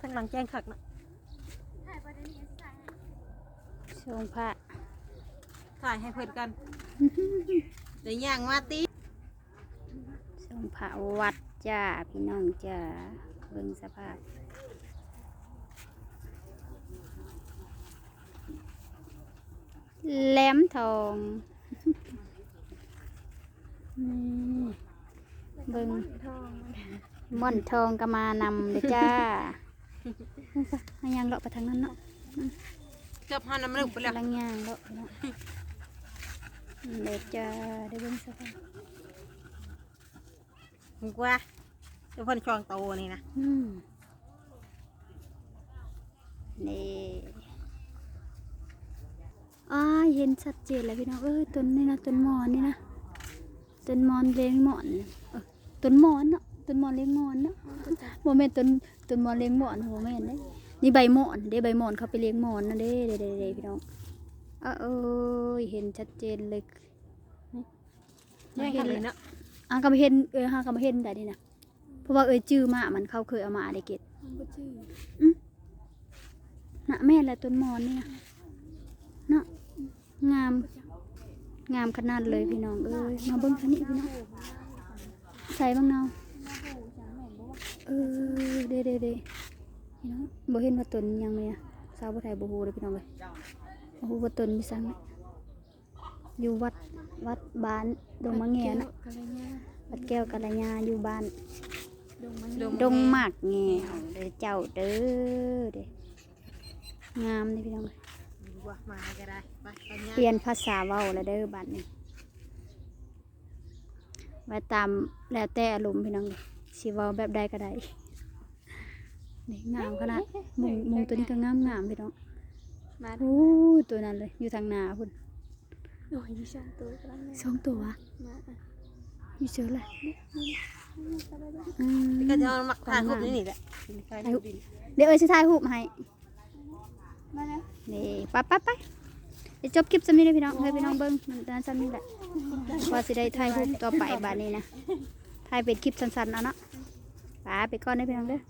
ทั้งหลังแจ้งคักนะชงพระถ่ายให้เพื่อนกันเดี๋ยวย่างมาตีชงพระวัดจ้าพี่น้องจ้าเบิ่งสภาพแหลมทองนี่เบิ่งม่อนทองก็มานำเลยจ้า ให้ยังเลาะไปทางนั้นเนาะเกือบหันน้ำลึกไปแล้วลังย่างเลาะไปเนาะเดี๋ยวจ้าได้เบิ่งสภาพมึงว่าเดี๋ยวเพิ่นช่องโตนี่นะอืมนี่อ้ายเห็นชัดเจนแล้วพี่น้องเอ้ยต้นนี่นะต้นหมอนนี่นะต้นหมอนเลี้ยงหมอนเออต้นหมอนเนาะ ต้นหมอนเลี้ยงหมอนเนาะโมเมนต้นต้นหมอนเลี้ยงหมอนโมเมนเด้นี่ใบหมอนเด้ใบหมอนเขาไปเลี้ยงหมอนนะเด้เด้เด้เด้พี่น้องอ้าเอ้ยเห็นชัดเจนเลยแย่งกันเลยเนาะอะก็มาเห็นเออฮะก็มาเห็นแต่นี่นะเพราะว่าเอ้ยจื้อมามันเขาเคยเอามาได้เกตอืมน่ะแม่นแหละต้นหมอนนี่นะเนาะงาม งามขนาดเลยพี่น้องเอ้ยมาเบิ้งทางนี้พี่น้องใส่บ้างเนาเอ อเด้เด้เด้พี่น้องบ่เห็นว่าต้นหยังเลยอะสาวบ่ไทยบ่ฮู้เลยพี่น้องเลยบ่ฮู้ว่าต้นมีสังเนี่ยอยู่วัดวัดบ้านดงมะแงนะวัดแก้วกัลยาอยู่บ้านดงหมากแงวเด้อเจ้าเด้อเด้งามเลยพี่น้องเอ้ยว่ามาก็ได้ไปไปย่างเปลี่ยนภาษาเว้าแล้วเด้อบ้านนี้ไว้ตามแล้วแต่อารมณ์พี่น้องเลยสิเว้าแบบใดก็ได้ นี่งามขนาดมุงมุงตัวนี้ก็งามงามพี่น้องมาโอ้ยตัวนั้นเลย อยู่ทางหนาพุ่นโอ้ยดิฉันตัวกำลังสองตัววะมาอยู่เจอเลยอืมก็จะเอามาถ่ายรูปนี่นี่แหละถ่ายรูปนี่เดี๋ยวเอ้ยจะถ่ายรูปให้มาแล้วนี่ไปไปไปเดี๋ยวจบคลิปซ้ำนี้เลยพี่น้องให้พี่น้องเบิ้งมันตอนซ้ำนี้แหละว่าสิได้ถ่ายรูปต่อไปบาดนี้นะถ่ายเป็นคลิปสั้นๆเอาเนาะไปไปก่อนเลยพี่น้องเด้อ